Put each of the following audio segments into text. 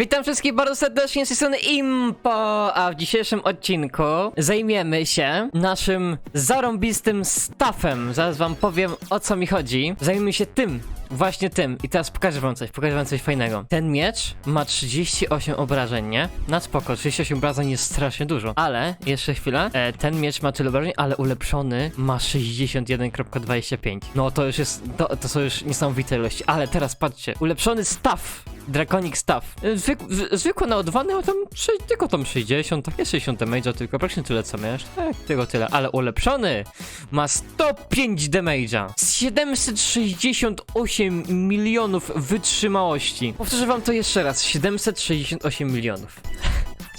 Witam wszystkich bardzo serdecznie z tej strony Impo, a w dzisiejszym odcinku zajmiemy się naszym zarąbistym staffem. Zaraz wam powiem o co mi chodzi. Zajmiemy się tym, właśnie tym. I teraz pokażę wam coś, pokażę wam coś fajnego. Ten miecz ma 38 obrażeń, nie? Na spoko, 38 obrażeń jest strasznie dużo. Ale, jeszcze chwilę, e, ten miecz ma tyle obrażeń, ale ulepszony ma 61.25. No to już jest, to, to są już niesamowite ilości. Ale teraz patrzcie, ulepszony staff Draconic Staff. Zwyk, w- zwykły naładowany, a tam tylko tam 60, takie 60 damage'a tylko, praktycznie tyle co miałeś. Tak, tylko tyle, ale ulepszony ma 105 damage'a. Z 768 milionów wytrzymałości. Powtórzę wam to jeszcze raz, 768 milionów.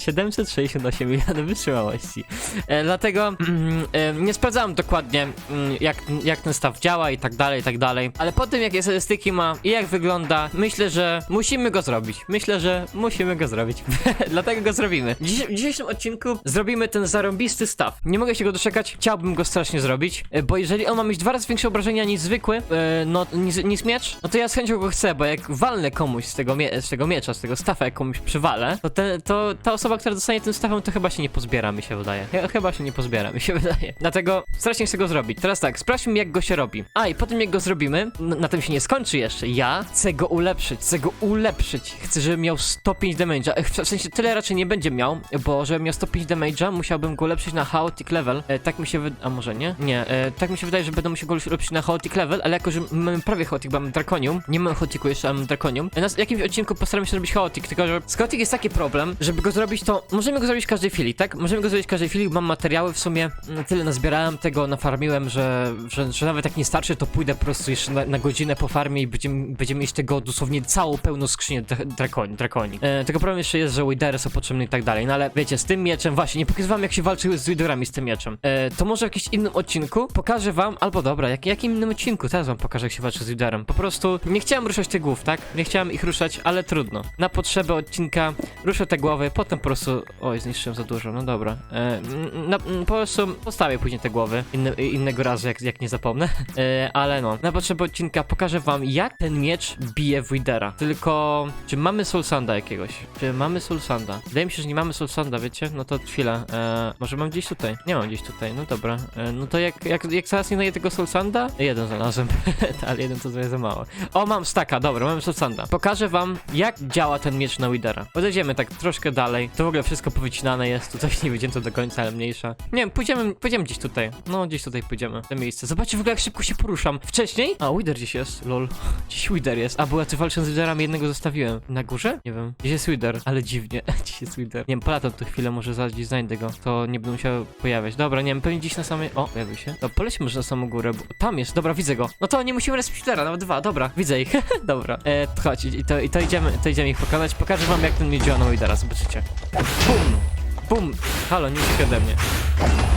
768 milionów wytrzymałości. E, dlatego mm, e, nie sprawdzałem dokładnie mm, jak, jak ten staw działa i tak dalej, i tak dalej. Ale po tym jakie statystyki ma i jak wygląda, myślę, że musimy go zrobić. Myślę, że musimy go zrobić. dlatego go zrobimy. Dziś, w dzisiejszym odcinku zrobimy ten zarąbisty staw. Nie mogę się go doczekać, chciałbym go strasznie zrobić, e, bo jeżeli on ma mieć dwa razy większe obrażenia niż zwykły, e, no niż, niż miecz, no to ja z chęcią go chcę, bo jak walnę komuś z tego, z tego miecza, z tego stafa, jak komuś przywalę, to, to ta osoba, która dostanie tym stafem, to chyba się nie pozbiera, mi się wydaje. Ch- Chyba się nie pozbiera, mi się wydaje. Dlatego strasznie chcę go zrobić. Teraz tak, sprawdźmy jak go się robi. A i po tym jak go zrobimy, na tym się nie skończy jeszcze. Ja chcę go ulepszyć, chcę go ulepszyć. Chcę, żeby miał 105 damage'a. W sensie tyle raczej nie będzie miał, bo żeby miał 105 damage'a, musiałbym go ulepszyć na chaotic level. E, tak mi się wydaje, a może nie? Nie, e, tak mi się wydaje, że będę musiał go ulepszyć na chaotic level, ale jako, że mamy prawie chaotic, bo mamy drakonium, nie mamy chaotiku jeszcze, a mamy drakonium. E, Na jakimś odcinku postaram się zrobić chaotic, tylko że z chaotic jest taki problem, żeby go zrobić, to możemy go zrobić w każdej chwili, tak? Możemy go zrobić w każdej chwili, mam materiały w sumie, mm, tyle nazbierałem tego, nafarmiłem, że, że, że nawet jak nie starczy, to pójdę po prostu jeszcze na, na godzinę po farmie i będziemy, będziemy mieć tego dosłownie całą pełną skrzynię dra- drakoni. drakoni. E, tylko problem jeszcze jest, że widery są potrzebne i tak dalej, no ale wiecie, z tym mieczem, właśnie, nie pokazywałem jak się walczy z widerami z tym mieczem. E, to może w jakimś innym odcinku pokażę wam, albo dobra, jak, jakim innym odcinku, teraz wam pokażę jak się walczy z widerem. Po prostu nie chciałem ruszać tych głów, tak? Nie chciałem ich ruszać, ale trudno. Na potrzeby odcinka ruszę te głowy, potem po prostu... Oj, zniszczyłem za dużo, no dobra. E, na, po prostu postawię później te głowy innego razu, jak, jak nie zapomnę. E, ale no, na potrzeby odcinka pokażę wam, jak ten miecz bije Widera. Tylko, czy mamy Soul Sanda jakiegoś? Czy mamy Soul Sanda? Wydaje mi się, że nie mamy Soul Sanda, wiecie? No to chwila. E, może mam gdzieś tutaj? Nie mam gdzieś tutaj, no dobra. E, no to jak, jak, jak zaraz nie znajdę tego Soul Sanda? Jeden znalazłem, ale jeden to trochę za mało. O, mam staka, dobra, mam Soul Sanda. Pokażę wam, jak działa ten miecz na Widera. Podejdziemy tak troszkę dalej. To w ogóle wszystko powycinane jest, tutaj nie wiedziałem to do końca, ale mniejsza. Nie wiem, pójdziemy, pójdziemy gdzieś tutaj. No, gdzieś tutaj pójdziemy, to miejsce. Zobaczcie w ogóle, jak szybko się poruszam. Wcześniej? A, Wider gdzieś jest, lol. Gdzieś Wider jest. A, bo ja tu walcząc z Widerami jednego zostawiłem. Na górze? Nie wiem. Gdzieś jest Wider, ale dziwnie. gdzieś jest Wider. Nie wiem, polatam tu chwilę, może zaraz gdzieś znajdę go. To nie będę musiał pojawiać. Dobra, nie wiem, pewnie gdzieś na samej... O, pojawił się. No, polećmy może na samą górę, bo tam jest. Dobra, widzę go. No to nie musimy respić Widera, nawet dwa. Dobra, widzę ich. Dobra. E, to chodź, i to, i to idziemy, to idziemy ich pokonać. Pokażę wam, jak ten miecz działa na Widera, zobaczycie. Bum! Bum! Halo, nie uciekaj ode mnie.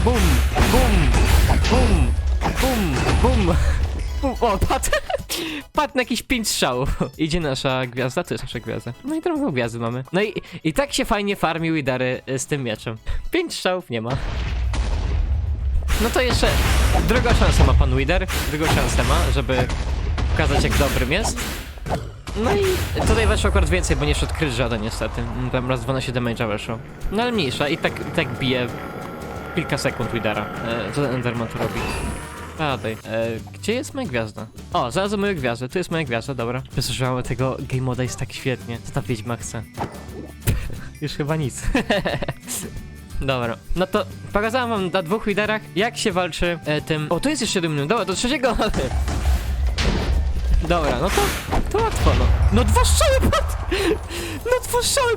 Bum! Bum! Bum! Bum! Bum! Bum! O, padł! Padł na jakieś pięć strzałów. Idzie nasza gwiazda, to jest nasza gwiazda. No i drugą gwiazdę mamy. No i, i tak się fajnie farmi Widary y, z tym mieczem. Pięć strzałów nie ma. No to jeszcze drugą szansę ma pan Wider. Drugą szansę ma, żeby pokazać jak dobrym jest. No i tutaj weszło akurat więcej, bo nie szedł kryt żaden niestety. Tam raz 12 damage'a weszło. No ale mniejsza i tak, tak bije kilka sekund Widera. E, co ten Enderman tu robi? Padaj. E, gdzie jest moja gwiazda? O, znalazłem moją gwiazdę. Tu jest moja gwiazda, dobra. Wysłuchałem tego game moda jest tak świetnie. Co ta wiedźma chce? Już chyba nic. Dobra, no to pokazałem wam na dwóch liderach, jak się walczy e, tym... O, tu jest jeszcze menu. Dobra, do trzeciego... Dobra, no to, łatwo, no. No dwa strzały padł! No dwa strzały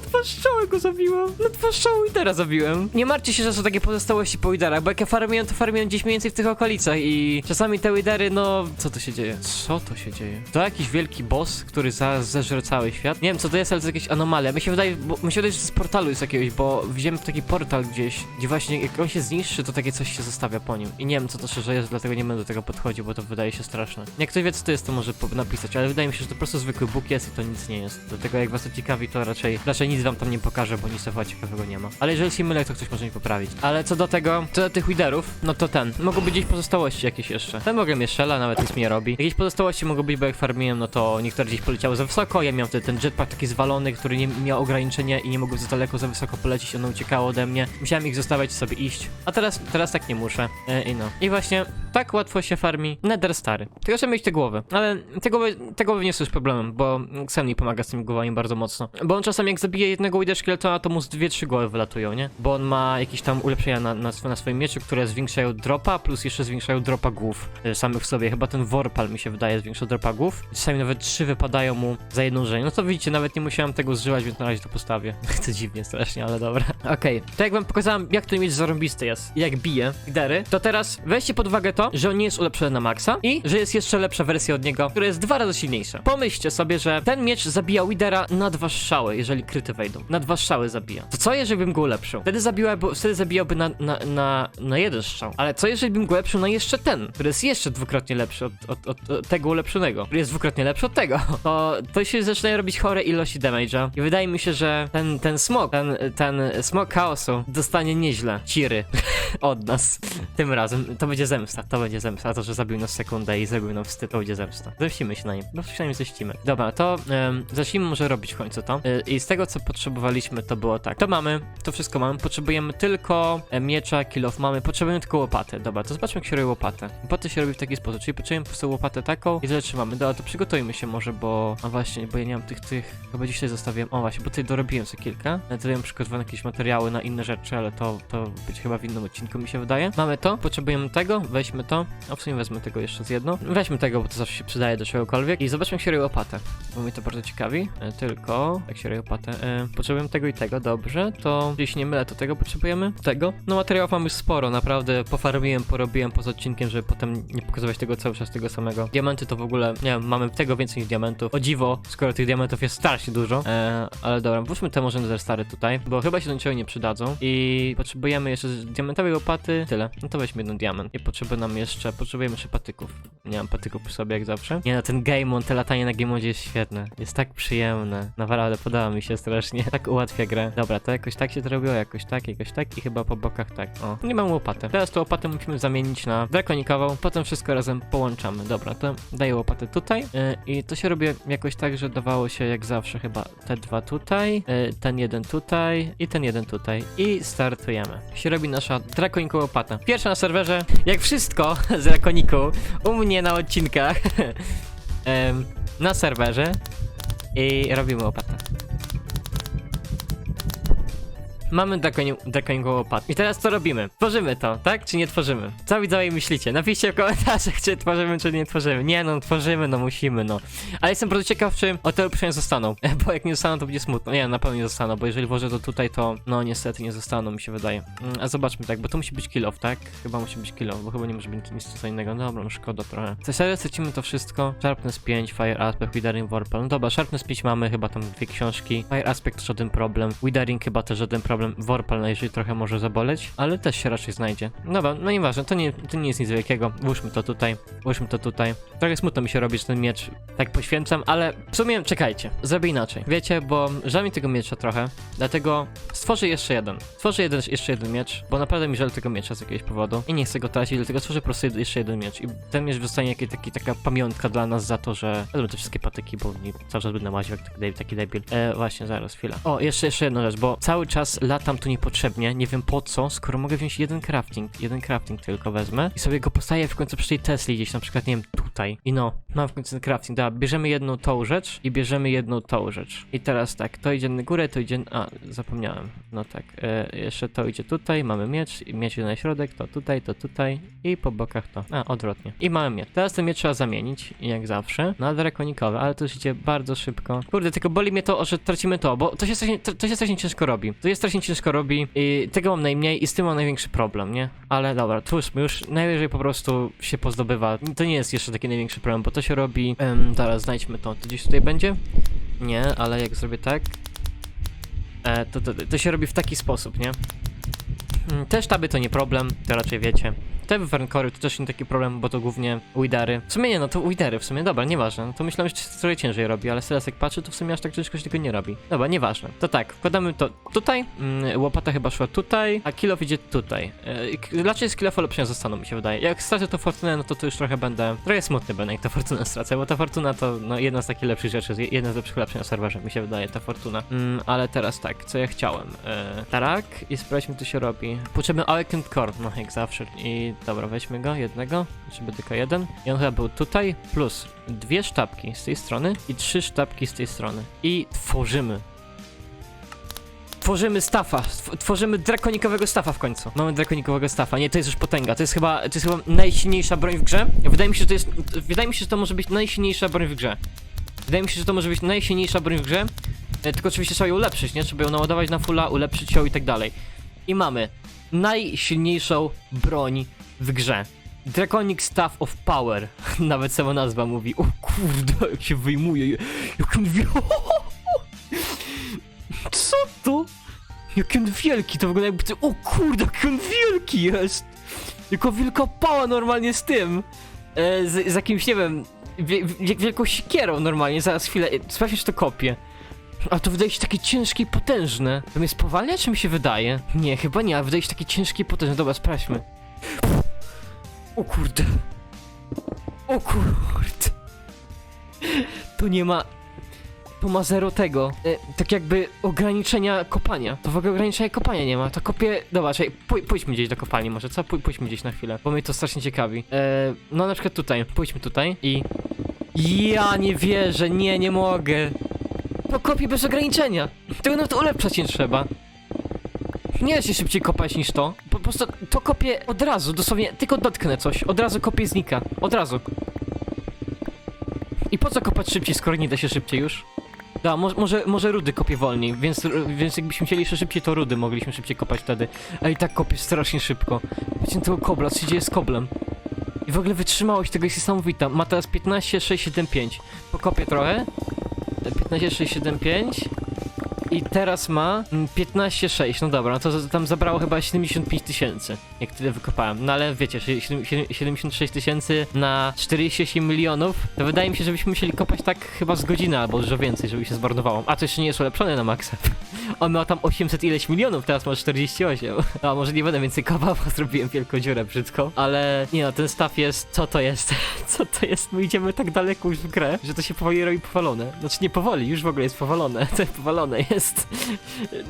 za- dwa strzały go zabiłem. Dwa strzały i teraz zabiłem. Nie martwcie się, że są takie pozostałości po liderach, bo jak ja farmiłem, to farmiłem gdzieś mniej więcej w tych okolicach i czasami te lidery, no... Co to się dzieje? Co to się dzieje? To jakiś wielki boss, który zaraz zeżre cały świat? Nie wiem, co to jest, ale to jakieś anomalia. Mi się wydaje, bo, mi się wydaje, że z portalu jest jakiegoś, bo widziałem taki portal gdzieś, gdzie właśnie jak on się zniszczy, to takie coś się zostawia po nim. I nie wiem, co to szczerze jest, dlatego nie będę do tego podchodził, bo to wydaje się straszne. Jak ktoś wie, co to jest, to może napisać, ale wydaje mi się, że to po prostu zwykły bóg jest i to nic nie jest. Dlatego jak was to ciekawi, to raczej, raczej nic wam tam nie pokażę, bo nic chyba ciekawego nie ma. Ale jeżeli się mylę, to ktoś może mi poprawić. Ale co do tego, co do tych widerów, no to ten. Mogą być gdzieś pozostałości jakieś jeszcze. Ten mogę mnie strzela, nawet nic mi nie robi. Jakieś pozostałości mogą być, bo jak farmiłem, no to niektóre gdzieś poleciały za wysoko. Ja miałem wtedy ten jetpack taki zwalony, który nie miał ograniczenia i nie mogłem za daleko, za wysoko polecieć, ono uciekało ode mnie. Musiałem ich zostawiać sobie iść. A teraz, teraz tak nie muszę. E, I no. I właśnie tak łatwo się farmi Nether Stary. Tylko trzeba mieć te głowy. Ale te głowy, te głowy nie są już problemem, bo Xem mi pomaga z tymi głowami bardzo mocno. Bo on czasem jak zabije jednego Wither Skeletona, to mu z dwie, trzy głowy wylatują, nie? Bo on ma jakieś tam ulepszenia na, na, na swoim mieczu, które zwiększają dropa, plus jeszcze zwiększają dropa głów y, samych w sobie. Chyba ten Warpal mi się wydaje zwiększa dropa głów. Czasami nawet trzy wypadają mu za jedną rzeź. No to widzicie, nawet nie musiałem tego zżywać, więc na razie to postawię. to dziwnie strasznie, ale dobra. Okej, to jak wam pokazałem, jak ten miecz zarąbisty jest, jak bije Widery, to teraz weźcie pod uwagę to, że on nie jest ulepszony na maksa i że jest jeszcze lepsza wersja od niego, która jest dwa razy silniejsza. Pomyślcie sobie, że ten miecz zabija Widera na dwa strzały, jeżeli kryty wejdą. Na dwa strzały zabija. To co jeżeli bym go ulepszył? Wtedy zabijałby, wtedy zabijałby na, na, na, na jeden strzał. Ale co jeżeli bym go ulepszył na jeszcze ten, który jest jeszcze dwukrotnie lepszy od, od, od, od tego ulepszonego, który jest dwukrotnie lepszy od tego? To, to się zaczynają robić chore ilości damage'a i wydaje mi się, że ten, ten smok, ten, ten smok chaosu dostanie nieźle ciry od nas tym razem. To będzie zemsta, to będzie zemsta. To, że zabił nas sekundę i zrobił nam wstyd, to będzie zemsta. Zemścimy się na nim, no przynajmniej ześcimy. Dobra, to em, zacznijmy może robić w końcu to. Y, I z tego, co potrzebowaliśmy, to było tak. To mamy, to wszystko mamy. Potrzebujemy tylko e, miecza, kill off mamy. Potrzebujemy tylko łopatę. Dobra, to zobaczmy, jak się robi łopatę. Łopatę się robi w taki sposób, czyli potrzebujemy po prostu łopatę taką i tyle. Dobra, to przygotujmy się może, bo... A właśnie, bo ja nie mam tych, tych... Chyba dzisiaj zostawiłem... O właśnie, bo tutaj dorobiłem sobie kilka. Ja Tutaj mam przygotowane jakieś materiały na inne rzeczy, ale to, to być chyba w innym odcinku mi się wydaje. Mamy to, potrzebujemy tego, weźmy to. A w sumie wezmę tego jeszcze z jedno. Weźmy tego, bo to zawsze się przydaje do czegokolwiek. I zobaczmy, jak się robi łopatę, bo mnie to bardzo ciekawi. E, tylko, jak się robi łopatę. E, potrzebujemy tego i tego, dobrze. To, jeśli nie mylę, to tego potrzebujemy. Tego. No materiałów mam już sporo, naprawdę pofarmiłem, porobiłem poza odcinkiem, żeby potem nie pokazywać tego cały czas tego samego. Diamenty to w ogóle, nie wiem, mamy tego więcej niż diamentów. O dziwo, skoro tych diamentów jest strasznie dużo. E, ale dobra, włóżmy te może Nether stary tutaj, bo chyba się do niczego nie przydadzą. I potrzebujemy jeszcze diamentowej łopaty. Tyle. No to weźmy jeden diament. I potrzeby nam jeszcze, potrzebujemy jeszcze patyków. Nie mam patyków przy sobie jak zawsze. Nie no, ten game on, te latanie na game jest świetne. Jest tak przyjemne. Naprawdę podoba mi się strasznie. Tak ułatwia grę. Dobra, to jakoś tak się to robiło, jakoś tak, jakoś tak i chyba po bokach tak. O, nie mam łopaty. Teraz tą łopatę musimy zamienić na drakonikową, potem wszystko razem połączamy. Dobra, to daję łopatę tutaj yy, i to się robi jakoś tak, że dawało się jak zawsze chyba te dwa tutaj, yy, ten jeden tutaj i ten jeden tutaj i startujemy. Się robi nasza drakonikowa łopata. Pierwsza na serwerze, jak wszystko z drakoniku, u mnie na odcinkach, em, na serwerze i robimy łopatę. Mamy drakonikową łopatę. I teraz co robimy? Tworzymy to, tak? Czy nie tworzymy? Co widzowie myślicie? Napiszcie w komentarzach, czy tworzymy, czy nie tworzymy. Nie no, tworzymy, no musimy, no. Ale jestem bardzo ciekaw, czy o te zostaną. Bo jak nie zostaną, to będzie smutno. Nie, na pewno nie zostaną, bo jeżeli włożę to tutaj, to no niestety nie zostaną, mi się wydaje. Mm, A zobaczmy tak, bo to musi być kill off, tak? Chyba musi być kill off, bo chyba nie może być nic co innego. Dobra, no szkoda trochę. To serio stracimy to wszystko. Sharpness 5, Fire Aspect, Withering Warpel. No dobra, Sharpness 5 mamy, chyba tam dwie książki. Fire Aspect żaden problem. Withering chyba też żaden problem. Warpel najwyżej trochę może zaboleć, ale też się raczej znajdzie. Dobra, no nieważne, to nie, to nie jest nic wielkiego. Włóżmy to tutaj, włóżmy to tutaj. Trochę smutno mi się robi, że ten miecz tak poświęcam, ale w sumie czekajcie, zrobię inaczej. Wiecie, bo żal mi tego miecza trochę, dlatego stworzę jeszcze jeden. Stworzę jeden, jeszcze jeden miecz, bo naprawdę mi żal tego miecza z jakiegoś powodu i nie chcę go tracić, dlatego stworzę po prostu jeszcze jeden miecz i ten miecz zostanie jakiś taki, taka pamiątka dla nas za to, że ja te wszystkie patyki, bo cały czas będę łaził jak taki debil. E, właśnie, zaraz, chwila. O, jeszcze, jeszcze jedna rzecz, bo cały czas latam tu niepotrzebnie, nie wiem po co, skoro mogę wziąć jeden crafting, jeden crafting tylko wezmę i sobie go postawię w końcu przy tej Tesli gdzieś na przykład, nie wiem, tutaj. I no, mam w końcu ten crafting, dobra, bierzemy jedną tą rzecz i bierzemy jedną tą rzecz. I teraz tak, to idzie na górę, to idzie, a, zapomniałem, no tak, e, jeszcze to idzie tutaj, mamy miecz, miecz idzie na środek, to tutaj, to tutaj i po bokach to, a, odwrotnie. I mamy miecz. Teraz ten miecz trzeba zamienić, jak zawsze, na drakonikowy, ale to już idzie bardzo szybko. Kurde, tylko boli mnie to, że tracimy to, bo to się strasznie, to, to się strasznie ciężko robi. To jest strasznie ciężko robi i tego mam najmniej i z tym mam największy problem, nie? Ale dobra, twórzmy już, najwyżej po prostu się pozdobywa. To nie jest jeszcze taki największy problem, bo to się robi, em, teraz znajdźmy to, to gdzieś tutaj będzie? Nie, ale jak zrobię tak, e, to, to, to się robi w taki sposób, nie? Mm, Te sztaby to nie problem, to raczej wiecie. Te wyfernkory to też nie taki problem, bo to głównie widery. W sumie nie, no to widery, w sumie, dobra, nieważne. No to myślałem, że to trochę ciężej robi, ale teraz jak patrzę, to w sumie aż tak ciężko się tego nie robi. Dobra, nieważne. To tak, wkładamy to tutaj, mm, łopata chyba szła tutaj, a kilof idzie tutaj. Yy, raczej z kilofa lepsze zostaną, mi się wydaje. Jak stracę to fortunę, no to to już trochę będę, trochę smutny będę, jak to fortunę stracę, bo ta fortuna to no, jedna z takich lepszych rzeczy, jedna z lepszych ulepszeń na serwerze, mi się wydaje, ta fortuna. Mm, ale teraz tak, co ja chciałem? Yy, tarak i sprawdźmy, co się robi. Potrzebny Awakened Core, no jak zawsze. I dobra, weźmy go, jednego, żeby tylko jeden. I on chyba był tutaj, plus dwie sztabki z tej strony i trzy sztabki z tej strony. I tworzymy. Tworzymy stafa, tworzymy drakonikowego stafa w końcu. Mamy drakonikowego stafa. Nie, to jest już potęga. To jest chyba, to jest chyba najsilniejsza broń w grze. Wydaje mi się, że to jest, wydaje mi się, że to może być najsilniejsza broń w grze. Wydaje mi się, że to może być najsilniejsza broń w grze. E, Tylko oczywiście trzeba ją ulepszyć, nie? Trzeba ją naładować na fulla, ulepszyć ją i tak dalej. I mamy najsilniejszą broń w grze. Draconic Staff of Power. Nawet sama nazwa mówi. O kurde, jak się wyjmuje. Jak on wie... Co to? Jaki on wielki, to wygląda jakby... O kurde, jaki on wielki jest! Jako wielka pała normalnie z tym. E, z, z jakimś, nie wiem, wie, wie, wielką siekierą normalnie. Zaraz chwilę, e, sprawdź, czy to kopie. A to wydaje się takie ciężkie i potężne. To mnie spowalnia, czy mi się wydaje? Nie, chyba nie, ale wydaje się takie ciężkie i potężne. Dobra, sprawdźmy. O kurde. O kurde. Tu nie ma... Tu ma zero tego. E, tak jakby ograniczenia kopania. To w ogóle ograniczenia kopania nie ma. To kopie... Dobra, czekaj, pój, pójdźmy gdzieś do kopalni może, co? Pój, pójdźmy gdzieś na chwilę, bo mnie to strasznie ciekawi. E, no na przykład tutaj. Pójdźmy tutaj i... Ja nie wierzę, nie, nie mogę. To kopie bez ograniczenia. Tego nawet ulepszać nie trzeba. Nie da się szybciej kopać niż to. Po prostu to kopię od razu, dosłownie tylko dotknę coś. Od razu kopię znika. Od razu. I po co kopać szybciej, skoro nie da się szybciej już? Da, mo może, może rudy kopię wolniej, więc, więc jakbyśmy chcieli jeszcze szybciej, to rudy mogliśmy szybciej kopać wtedy. A i tak kopię strasznie szybko. Wiecie, tego kobla, co się dzieje z koblem? I w ogóle wytrzymałość tego jest niesamowita. Ma teraz 15, 6, 7, 5. Pokopię trochę. 15, 6, 7, 5. I teraz ma mm, 15, 6. No dobra, no to tam zabrało chyba 75 tysięcy, jak tyle wykopałem. No ale wiecie, że siedem- siedem- 76 tysięcy na 48 milionów, to wydaje mi się, że byśmy musieli kopać tak chyba z godziny albo dużo więcej, żeby się zmarnowało. A to jeszcze nie jest ulepszone na maksa. On miał tam 800 ileś milionów, teraz ma 48. A może nie będę więcej kopał, bo zrobiłem wielką dziurę brzydką. Ale nie no, ten staw jest, co to jest? Co to jest? My idziemy tak daleko już w grę, że to się powoli robi powalone. Znaczy nie powoli, już w ogóle jest powalone. To powalone jest.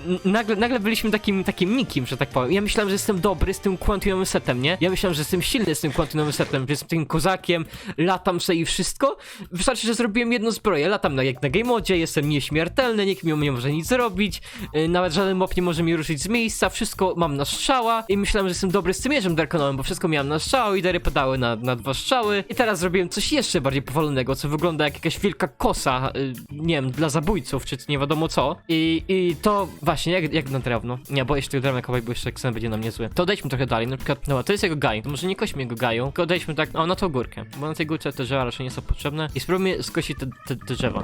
N- Nagle, nagle byliśmy takim, takim nikim, że tak powiem. Ja myślałem, że jestem dobry z tym quantunowym setem, nie? Ja myślałem, że jestem silny z tym quantunowym setem, że jestem tym kozakiem, latam sobie i wszystko. Wystarczy, że zrobiłem jedną zbroję, latam na, jak na game modzie, jestem nieśmiertelny, nikt mi nie może nic zrobić, yy, nawet żaden mob nie może mi ruszyć z miejsca, wszystko mam na strzała i myślałem, że jestem dobry z tym mierzem drakonowym, bo wszystko miałem na strzał i dery padały na, na dwa strzały. I teraz zrobiłem coś jeszcze bardziej powalonego, co wygląda jak jakaś wielka kosa, yy, nie wiem, dla zabójców, czy nie wiadomo co. I, i to właśnie, jak, jak na drewno. Nie, boję się tego drewna kować, bo jeszcze Xen będzie na mnie zły. To odejdźmy trochę dalej, na przykład, no to jest jego gaj, to może nie kośmy jego gaju, tylko odejdźmy tak, o, na tą górkę, bo na tej górce te drzewa raczej nie są potrzebne i spróbujmy skosić te, te, te drzewa.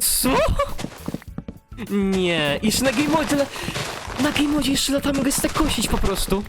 Co? Nie, jeszcze na game mode, na game mode jeszcze latamy mogę tak kosić po prostu.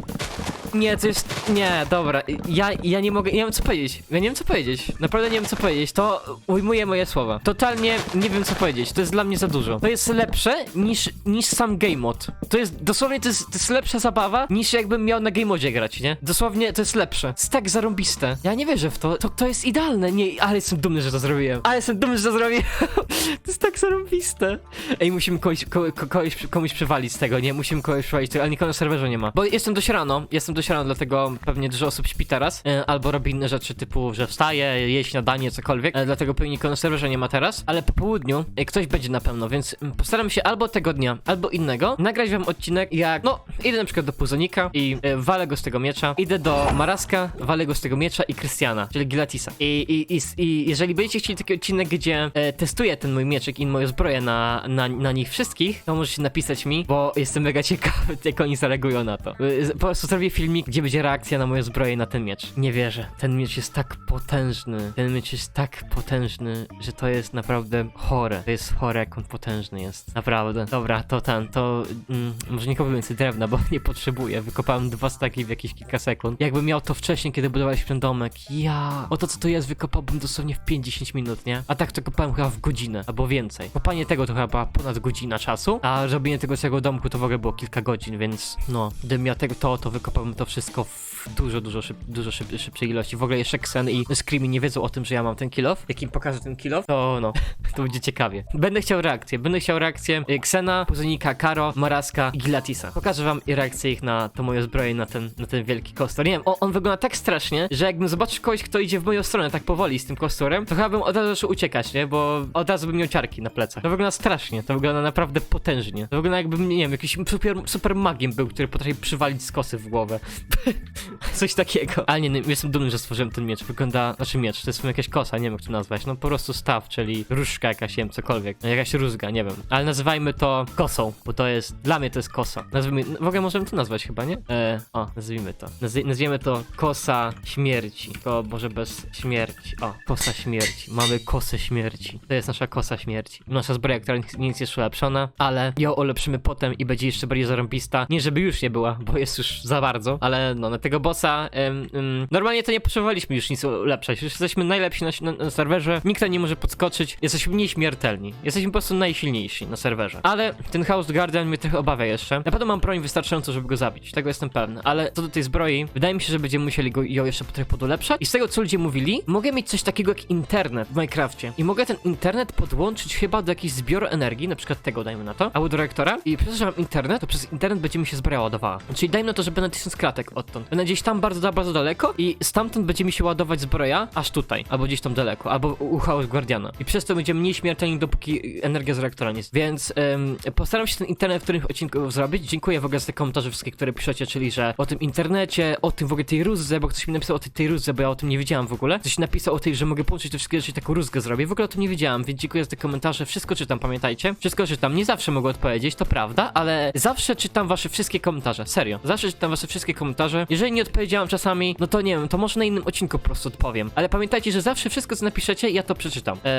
Nie, to jest. Nie, dobra. Ja, ja nie mogę. Nie wiem co powiedzieć. Ja nie wiem co powiedzieć. Naprawdę nie wiem co powiedzieć. To ujmuję moje słowa. Totalnie nie wiem co powiedzieć. To jest dla mnie za dużo. To jest lepsze niż, niż sam game mod. To jest dosłownie to jest, to jest lepsza zabawa niż jakbym miał na game modzie grać, nie? Dosłownie to jest lepsze. Jest tak zarąbiste. Ja nie wierzę w to. To, to jest idealne. Nie, ale jestem dumny, że to zrobiłem. Ale jestem dumny, że to zrobiłem. to jest tak zarąbiste. Ej, musimy kogoś, ko, ko, komuś przywalić z tego, nie? Musimy kogoś przywalić z tego, ale nikogo na serwerze nie ma. Bo jestem dość rano, jestem dość rano, dlatego pewnie dużo osób śpi teraz, e, albo robi inne rzeczy typu, że wstaje, je śniadanie, cokolwiek, e, dlatego pewnie serwerze nie ma teraz, ale po południu e, ktoś będzie na pewno, więc mm, postaram się albo tego dnia, albo innego nagrać wam odcinek, jak, no, idę na przykład do Puzonika i e, walę go z tego miecza, idę do Maraska, walę go z tego miecza i Krystiana, czyli Gilatisa. I, i, i, I jeżeli będziecie chcieli taki odcinek, gdzie e, testuję ten mój mieczek i moją zbroję na, na, na nich wszystkich, to możecie napisać mi, bo jestem mega ciekawy, jak oni zareagują na to. Po prostu zrobię filmik filmik, gdzie będzie reakcja na moje zbroje na ten miecz. Nie wierzę. Ten miecz jest tak potężny. Ten miecz jest tak potężny, że to jest naprawdę chore. To jest chore, jak on potężny jest. Naprawdę. Dobra, to ten, to mm, może nie kupię więcej drewna, bo nie potrzebuję. Wykopałem dwa staki w jakieś kilka sekund. Jakbym miał to wcześniej, kiedy budowaliśmy ten domek. Ja. O to, co to jest, wykopałbym dosłownie w 5-10 minut, nie? A tak to kopałem chyba w godzinę, albo więcej. Kopanie tego to chyba ponad godzina czasu, a robienie tego całego domku to w ogóle było kilka godzin, więc no, gdybym miał tego to, to wykopałbym to wszystko dużo, dużo, szyb, dużo szyb, szybszej ilości. W ogóle jeszcze Xen i Screamy nie wiedzą o tym, że ja mam ten kill off. Jak im pokażę ten kill off, to no, to będzie ciekawie. Będę chciał reakcję, będę chciał reakcję y, Xena, Puzonika, Karo, Maraska i Gilatisa. Pokażę wam reakcję ich na to moje zbroje, na ten, na ten wielki kostur. Nie wiem, on, on wygląda tak strasznie, że jakbym zobaczył kogoś, kto idzie w moją stronę tak powoli z tym kosturem, to chyba bym od razu zaczął uciekać, nie? Bo od razu bym miał ciarki na plecach. To wygląda strasznie, to wygląda naprawdę potężnie. To wygląda jakbym, nie wiem, jakiś super, super magiem był, który potrafi przywalić z kosy w głowę. Coś takiego. Ale nie, nie, jestem dumny, że stworzyłem ten miecz. Wygląda, znaczy miecz, to jest jakaś kosa, nie wiem jak to nazwać. No po prostu staw, czyli różdżka jakaś, nie wiem, cokolwiek. No, jakaś rózga, nie wiem. Ale nazywajmy to kosą, bo to jest, dla mnie to jest kosa. Nazwijmy, w ogóle możemy to nazwać chyba, nie? E, o, nazwijmy to. Nazwi, nazwiemy to kosa śmierci. To może bez śmierci. O, kosa śmierci. Mamy kosę śmierci. To jest nasza kosa śmierci. Nasza zbroja, która nic jest ulepszona, ale ją ulepszymy potem i będzie jeszcze bardziej zarąbista. Nie, żeby już nie była, bo jest już za bardzo, ale no, na tego bossa em, em, normalnie to nie potrzebowaliśmy już nic ulepszać. Już jesteśmy najlepsi na, na, na serwerze, nikt nie może podskoczyć, jesteśmy nieśmiertelni. Jesteśmy po prostu najsilniejsi na serwerze. Ale ten House Guardian mnie trochę obawia jeszcze. Na pewno mam broń wystarczającą, żeby go zabić, tego jestem pewny. Ale co do tej zbroi, wydaje mi się, że będziemy musieli go, ją jeszcze trochę podulepszać. I z tego, co ludzie mówili, mogę mieć coś takiego jak internet w Minecrafcie. I mogę ten internet podłączyć chyba do jakichś zbioru energii, na przykład tego dajmy na to, albo do reaktora. I przez to, że mam internet, to przez internet będzie mi się zbroja ładowała. Czyli dajmy na to, że będę 1000 kratek odtąd. Będę gdzieś tam bardzo, bardzo daleko i stamtąd będzie mi się ładować zbroja aż tutaj, albo gdzieś tam daleko, albo u House Guardiana. I przez to będziemy mniej śmiertelni, dopóki energia z reaktora nie jest. Więc em, postaram się ten internet w którymś odcinku zrobić. Dziękuję w ogóle za te komentarze wszystkie, które piszecie, czyli że o tym internecie, o tym w ogóle tej rózze, bo ktoś mi napisał o tej, tej rózze, bo ja o tym nie wiedziałam w ogóle. Ktoś napisał o tej, że mogę połączyć te wszystkie rzeczy taką rózgę zrobię. W ogóle o tym nie wiedziałam, więc dziękuję za te komentarze. Wszystko czytam, pamiętajcie. Wszystko czytam. Nie zawsze mogę odpowiedzieć, to prawda, ale zawsze czytam wasze wszystkie komentarze. Serio. Zawsze czytam wasze wszystkie komentarze. Jeżeli nie odpowiedziałam czasami, no to nie wiem, to może na innym odcinku po prostu odpowiem. Ale pamiętajcie, że zawsze wszystko, co napiszecie, ja to przeczytam. E,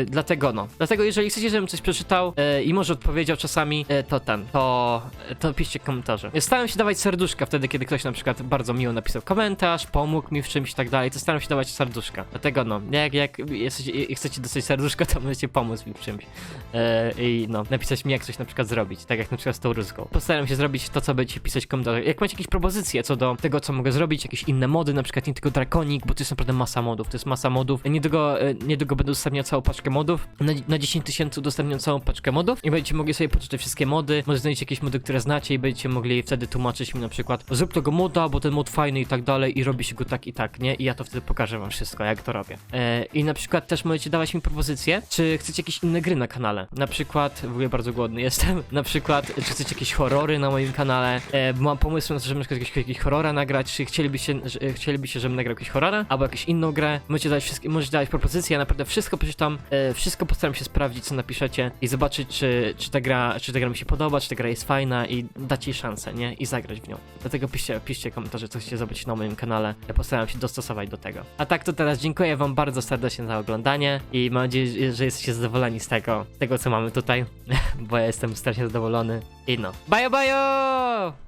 e, dlatego no. Dlatego jeżeli chcecie, żebym coś przeczytał e, i może odpowiedział czasami, e, to ten, to, to piszcie komentarze. Staram się dawać serduszka wtedy, kiedy ktoś na przykład bardzo miło napisał komentarz, pomógł mi w czymś i tak dalej, to staram się dawać serduszka. Dlatego no, jak, jak jesteście, chcecie dostać serduszko, to możecie pomóc mi w czymś. E, I no, napisać mi jak coś na przykład zrobić, tak jak na przykład z tą rózgą. Postaram się zrobić to, co będziecie pisać w komentarzach. Jak macie jakieś propozycje co do tego, co mogę zrobić, jakieś inne mody, na przykład nie tylko Drakonik, bo to jest naprawdę masa modów, to jest masa modów. Niedługo, e, niedługo będę udostępniał całą paczkę modów. Na, na 10 tysięcy udostępniam całą paczkę modów i będziecie mogli sobie poczytać wszystkie mody. Może znajdziecie jakieś mody, które znacie i będziecie mogli wtedy tłumaczyć mi na przykład zrób tego moda, bo ten mod fajny i tak dalej i robi się go tak i tak, nie? I ja to wtedy pokażę wam wszystko, jak to robię. E, I na przykład też możecie dawać mi propozycje, czy chcecie jakieś inne gry na kanale. Na przykład, w ogóle bardzo głodny jestem, na przykład, czy chcecie jakieś horrory na moim kanale. E, mam pomysł na to, żeby na przykład jakieś, jakieś horrora nagrać, chcielibyście, chcielibyście, żebym nagrał jakieś horrora, albo jakąś inną grę. Możecie dać wszystkie, możecie dać propozycje, ja naprawdę wszystko przeczytam, e, wszystko postaram się sprawdzić, co napiszecie i zobaczyć, czy, czy ta gra, czy ta gra mi się podoba, czy ta gra jest fajna i dać jej szansę, nie? I zagrać w nią. Dlatego piszcie, piszcie komentarze, co chcecie zobaczyć na moim kanale. Ja postaram się dostosować do tego. A tak to teraz dziękuję wam bardzo serdecznie za oglądanie i mam nadzieję, że jesteście zadowoleni z tego, z tego co mamy tutaj, bo ja jestem strasznie zadowolony. I no. Bajo, bajo!